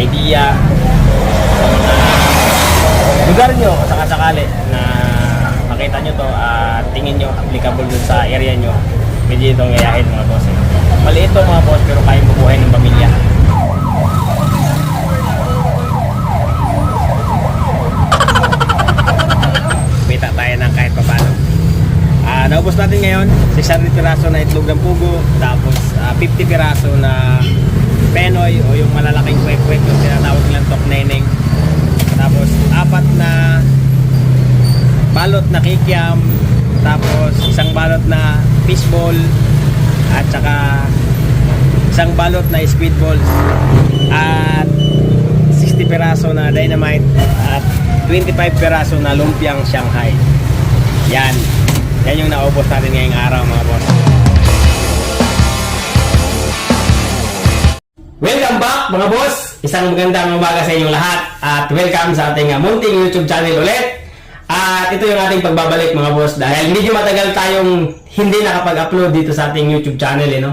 idea. Sa mga lugar nyo kung sakasakali na makita nyo to at tingin nyo applicable dun sa area nyo. Pwede itong gayahin mga boss eh. maliit to mga boss pero kayang bubuhay ng pamilya. Kita tayo ng kahit pa paano Ah, naubos natin ngayon 600 piraso na itlog ng pugo tapos ah, 50 piraso na penoy o yung malalaking kwek-kwek yung tinatawag nilang tok neneng. Tapos apat na balot na kikiam. Tapos isang balot na fishball at saka isang balot na squid balls. At 60 piraso na dynamite at 25 piraso na lumpiang Shanghai. Yan. Yan yung naubos natin ngayong araw mga boss Welcome back mga boss! Isang magandang umaga sa inyong lahat at welcome sa ating uh, munting YouTube channel ulit. At ito yung ating pagbabalik mga boss dahil medyo matagal tayong hindi nakapag-upload dito sa ating YouTube channel eh, no?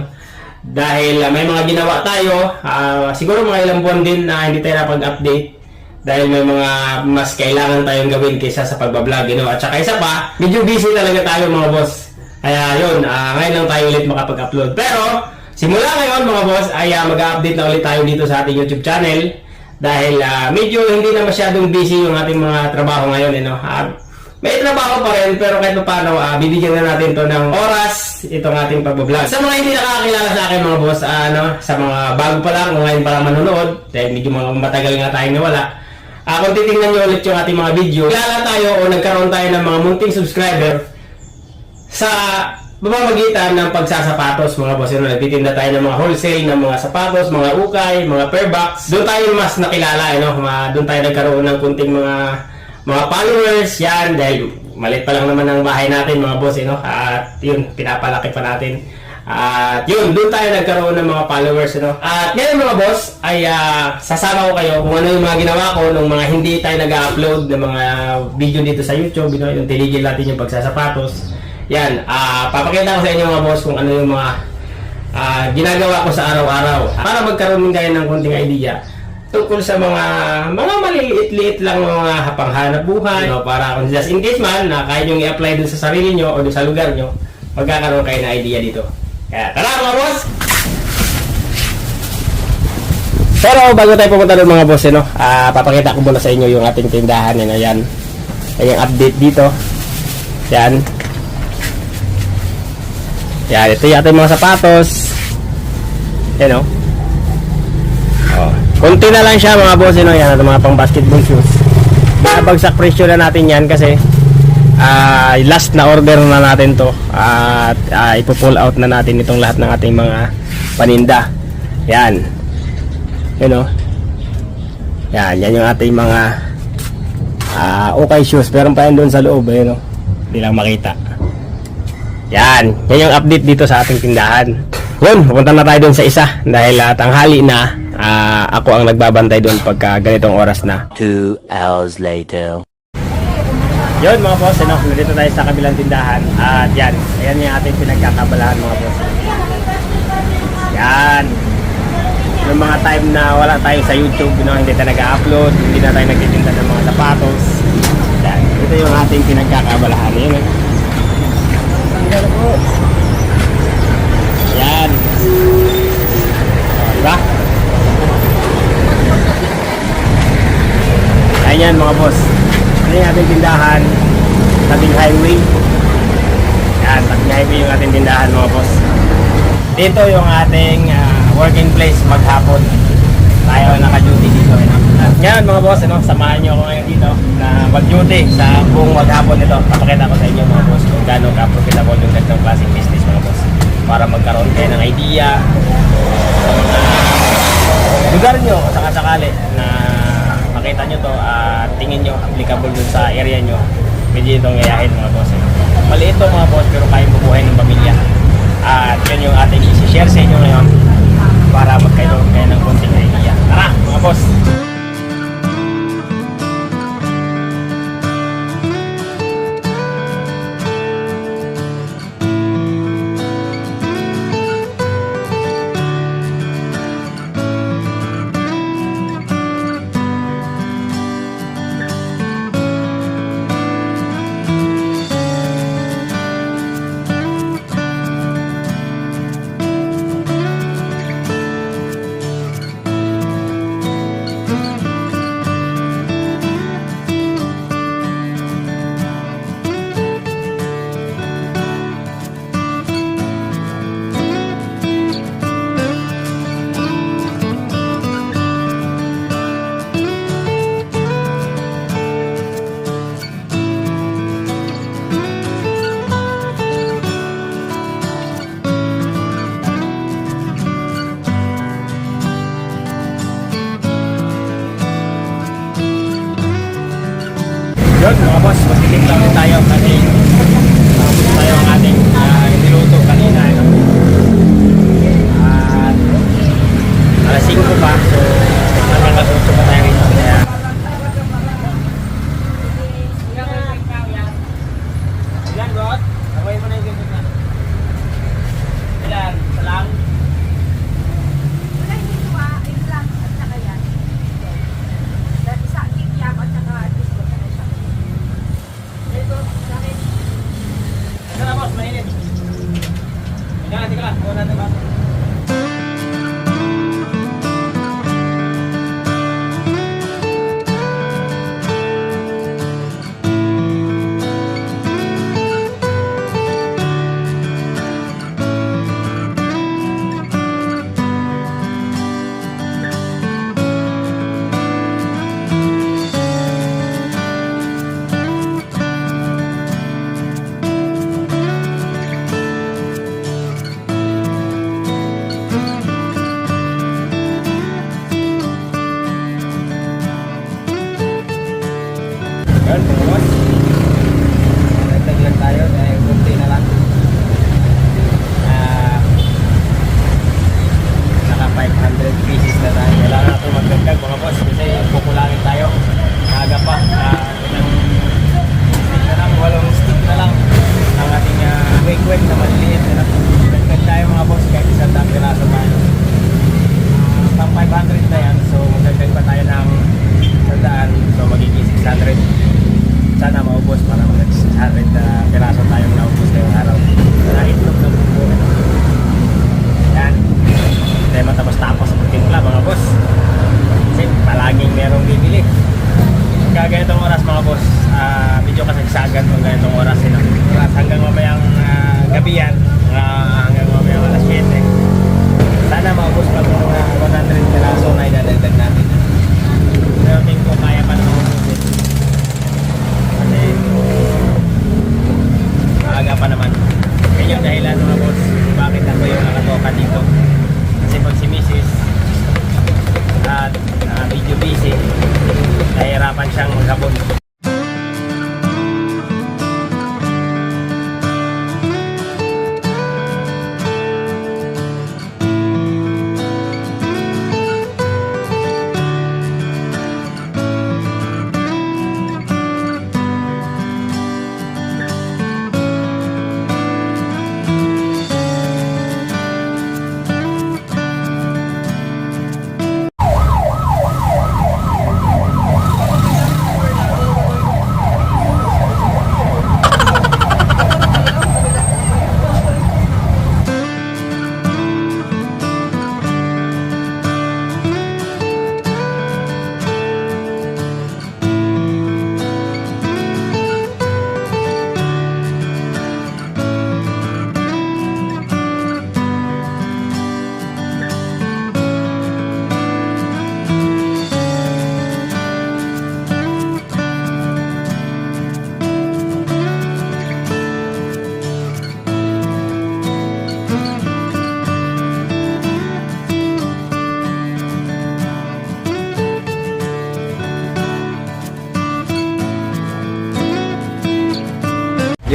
Dahil uh, may mga ginawa tayo, ah, siguro mga ilang buwan din na hindi tayo napag-update dahil may mga mas kailangan tayong gawin kaysa sa pagbablog, you know? At saka isa pa, medyo busy talaga tayo mga boss. Kaya yun, ah, ngayon lang tayo ulit makapag-upload. Pero, simula ngayon mga boss, ay ah, mag-update na ulit tayo dito sa ating YouTube channel. Dahil ah, medyo hindi na masyadong busy yung ating mga trabaho ngayon, you know? Ah, may trabaho pa rin, pero kahit pa paano, ah, bibigyan na natin to ng oras itong ating pagbablog. Sa mga hindi nakakakilala sa akin mga boss, ah, ano, sa mga bago pa lang, kung ngayon pa lang manonood, dahil medyo mga matagal nga tayong nawala, Ah, kung titingnan nyo ulit yung ating mga video, kilala tayo o nagkaroon tayo ng mga munting subscriber sa pamamagitan ng pagsasapatos mga boss. Yun, nagtitinda tayo ng mga wholesale ng mga sapatos, mga ukay, mga pair box. Doon tayo mas nakilala, no? Ma- doon tayo nagkaroon ng kunting mga mga followers. Yan, dahil maliit pa lang naman ang bahay natin mga boss, eh, no? At yun, pinapalaki pa natin. At yun, doon tayo nagkaroon ng mga followers, no? At ngayon mga boss, ay ah, sasama ko kayo kung ano yung mga ginawa ko nung mga hindi tayo nag-upload ng mga video dito sa YouTube, you know, yung tinigil natin yung pagsasapatos. Yan, ah papakita ko sa inyo mga boss kung ano yung mga ah, ginagawa ko sa araw-araw. Para magkaroon din kayo ng konting idea tungkol sa mga mga maliliit-liit lang mga hapanghanap buhay. No, para kung just in case man na kaya nyo i-apply dun sa sarili nyo o dun sa lugar nyo magkakaroon kayo ng idea dito. Kaya tara mga boss! Pero bago tayo pumunta doon mga boss eh, no, ah, papakita ko muna sa inyo yung ating tindahan yan, ayan yung update dito. Yan yan, ito yung ating mga sapatos. Yan o. Oh. Kunti na lang siya mga boss, no? Yan, ito mga pang basketball shoes. Nabagsak presyo na natin yan kasi ah last na order na natin to. At uh, ipo-pull out na natin itong lahat ng ating mga paninda. Yan. Yan o. Yan, yan yung ating mga ah okay shoes. Pero pa yan doon sa loob, ayun o. Hindi lang makita. Yan, yan yung update dito sa ating tindahan. Yun, pupunta na tayo doon sa isa dahil uh, tanghali na ah, ako ang nagbabantay doon pagka ganitong oras na. Two hours later. Yun mga boss, ano, nandito tayo sa kabilang tindahan at yan, ayan yung ating pinagkakabalahan mga boss. Yan. Yung mga time na wala tayo sa YouTube, you know, hindi tayo nag-upload, hindi na tayo nagtitinda ng mga sapatos. Yan, ito yung ating pinagkakabalahan. Yun, eh. Yan. Diba? Ayan yan mga boss. Ano yung ating tindahan? Tabing highway. Yan, tabing highway yung ating tindahan mga boss. Dito yung ating ah, working place maghapon. Tayo naka-duty dito. Ngayon mga boss, ano, samahan nyo ako ngayon dito na mag-duty sa buong maghapon nito. Papakita ko sa inyo mga boss kung gaano ka-profitable yung ganitong klaseng business mga boss. Para magkaroon kayo ng idea sa mga lugar nyo kung sakasakali na makita nyo to at tingin nyo applicable dun sa area nyo pwede itong gayahin mga boss eh. maliit to mga boss pero kayang bubuhay ng pamilya at yun yung ating isi-share sa inyo ngayon para magkaroon kayo ng konting idea tara mga boss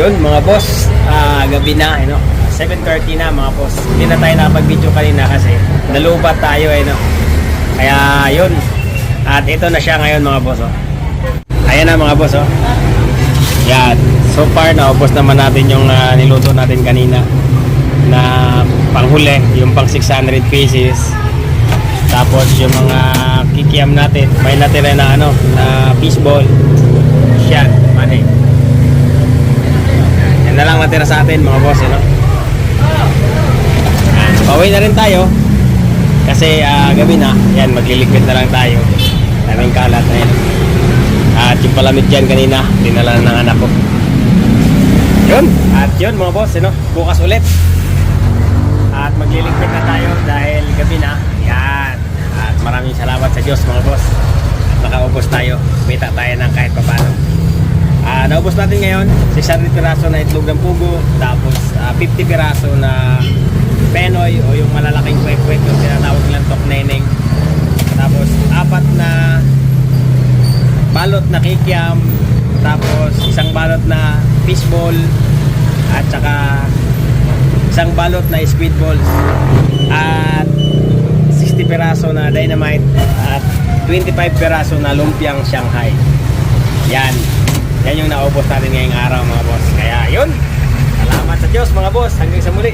Yun mga boss, ah, gabi na, ano, 7.30 na mga boss. Hindi na tayo nakapag-video kanina kasi nalubat tayo, eh, no? Kaya yun, at ito na siya ngayon mga boss, oh. Ayan na mga boss, oh. Yan, so far naubos naman natin yung ah, niluto natin kanina na panghuli, yung pang 600 pieces. Tapos yung mga kikiam natin, may natira na ano, na fishball. Siya, mani. Yan na lang natira sa atin mga boss, no? Yan, pauwi na rin tayo. Kasi ah, gabi na, yan, magliliquid na lang tayo. Daming kalat na yan. At yung palamig dyan kanina, dinala ng anak ko. Yun, at yun mga boss, no? bukas ulit. At magliliquid na tayo dahil gabi na. Yan. At maraming salamat sa Diyos mga boss. At nakaubos tayo. Kumita tayo ng kahit papano. Ah, naubos natin ngayon 600 piraso na itlog ng pugo tapos ah, 50 piraso na penoy o yung malalaking kwek-kwek yung tinatawag nilang tok neneng. Tapos apat na balot na kikiam tapos isang balot na fishball at saka isang balot na squid balls at 60 piraso na dynamite at 25 piraso na lumpiang Shanghai. Yan yan yung naubos natin ngayong araw mga boss. Kaya yun. Salamat sa Diyos mga boss. Hanggang sa muli